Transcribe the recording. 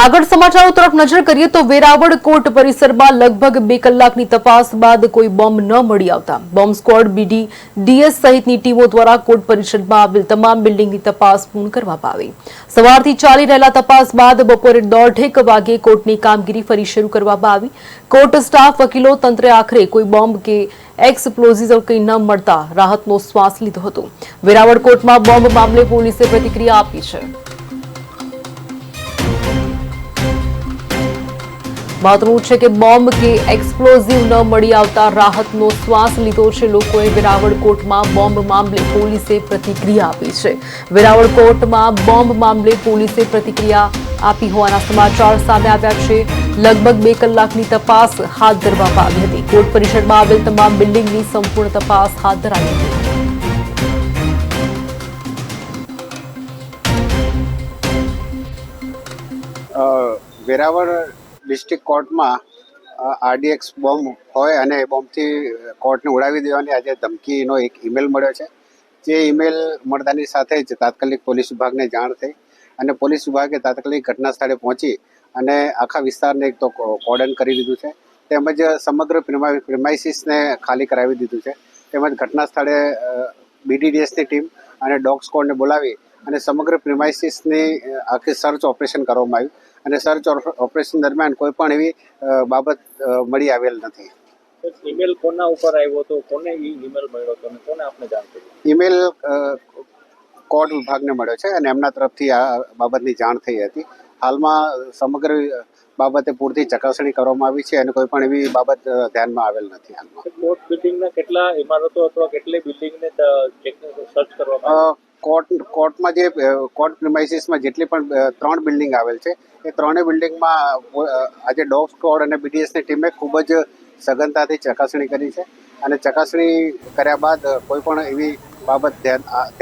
આગળ સમાચારો તરફ નજર કરીએ તો વેરાવળ કોર્ટ પરિસરમાં લગભગ બે કલાકની તપાસ બાદ કોઈ બોમ્બ ન મળી આવતા. બોમ્બ સ્ક્વોડ બીડી ડીએસ સહિતની ટીમો દ્વારા કોર્ટ પરિષદમાં આવેલ તમામ બિલ્ડિંગની તપાસ પૂર્ણ કરવામાં આવી. સવારથી ચાલી રહેલા તપાસ બાદ બપોરે દોઢેક વાગે કોર્ટની કામગીરી ફરી શરૂ કરવામાં આવી. કોર્ટ સ્ટાફ, વકીલો, તંત્રે આખરે કોઈ બોમ્બ કે એક્સપ્લોઝિવ કંઈ ન મળતા રાહતનો શ્વાસ લીધો હતો. વેરાવળ કોર્ટમાં બોમ્બ મામલે પોલીસે પ્રતિક્રિયા આપી છે. મહત્વનું છે કે બોમ્બ કે એક્સપ્લોઝિવ ન મળી આવતા રાહતનો શ્વાસ લીધો છે, લોકોએ વેરાવળ કોર્ટમાં બોમ્બ મામલે પોલીસે પ્રતિક્રિયા આપી છે. વેરાવળ કોર્ટમાં બોમ્બ મામલે પોલીસે પ્રતિક્રિયા આપી હોવાના સમાચાર સામે આવ્યા છે. લગભગ બે કલાકની તપાસ હાથ ધરવામાં આવી હતી. કોર્ટ પરિષદમાં આવેલ તમામ બિલ્ડિંગની સંપૂર્ણ તપાસ હાથ ધરાઈ હતી. વેરાવળ ડિસ્ટ્રિક્ટ કોર્ટમાં આરડીએક્સ બોમ્બ હોય અને એ બોમ્બથી કોર્ટને ઉડાવી દેવાની આજે ધમકીનો એક ઈમેલ મળ્યો છે. જે ઈમેલ મળતાની સાથે જ તાત્કાલિક પોલીસ વિભાગને જાણ થઈ અને પોલીસ વિભાગે તાત્કાલિક ઘટના સ્થળે પહોંચી અને આખા વિસ્તારને એક તો કોર્ડન કરી દીધું છે. તેમજ સમગ્ર પ્રિમાઇસીસને ખાલી કરાવી દીધું છે. તેમજ ઘટના સ્થળે બીડીડીએસની ટીમ અને ડોગ સ્કોડને બોલાવી અને સમગ્ર પ્રિમાઇસીસની આખી સર્ચ ઓપરેશન કરવામાં આવ્યું. અને સર્ચ ઓપરેશન દરમિયાન કોઈ પણ એવી બાબત મળી આવેલ નથી. ઈમેલ કોના ઉપર આવ્યો હતો? કોને ઈમેલ મળ્યો હતો? અને કોને આપને જાણ કરી? ઈમેલ કોડ વિભાગને મળ્યો છે અને એમના તરફથી આ બાબતની જાણ થઈ હતી. હાલમાં સમગ્ર બાબતે પૂરતી ચકાસણી કરવામાં આવી છે અને કોઈ પણ એવી બાબત ધ્યાનમાં આવેલ નથી હાલમાં. કોર્ટ બિલ્ડિંગના કેટલા ઇમારતો અથવા કેટલી બિલ્ડિંગને સર્ચ કરવામાં કોર્ટ, કોર્ટમાં જે કોર્ટ પ્રિમાઇસીસમાં જેટલી પણ ત્રણ બિલ્ડિંગ આવેલ છે, એ ત્રણેય બિલ્ડિંગમાં આજે ડોગ સ્કોડ અને બીડીએસની ટીમે ખૂબ જ સઘનતાથી ચકાસણી કરી છે. અને ચકાસણી કર્યા બાદ કોઈ પણ એવી બાબત ધ્યાન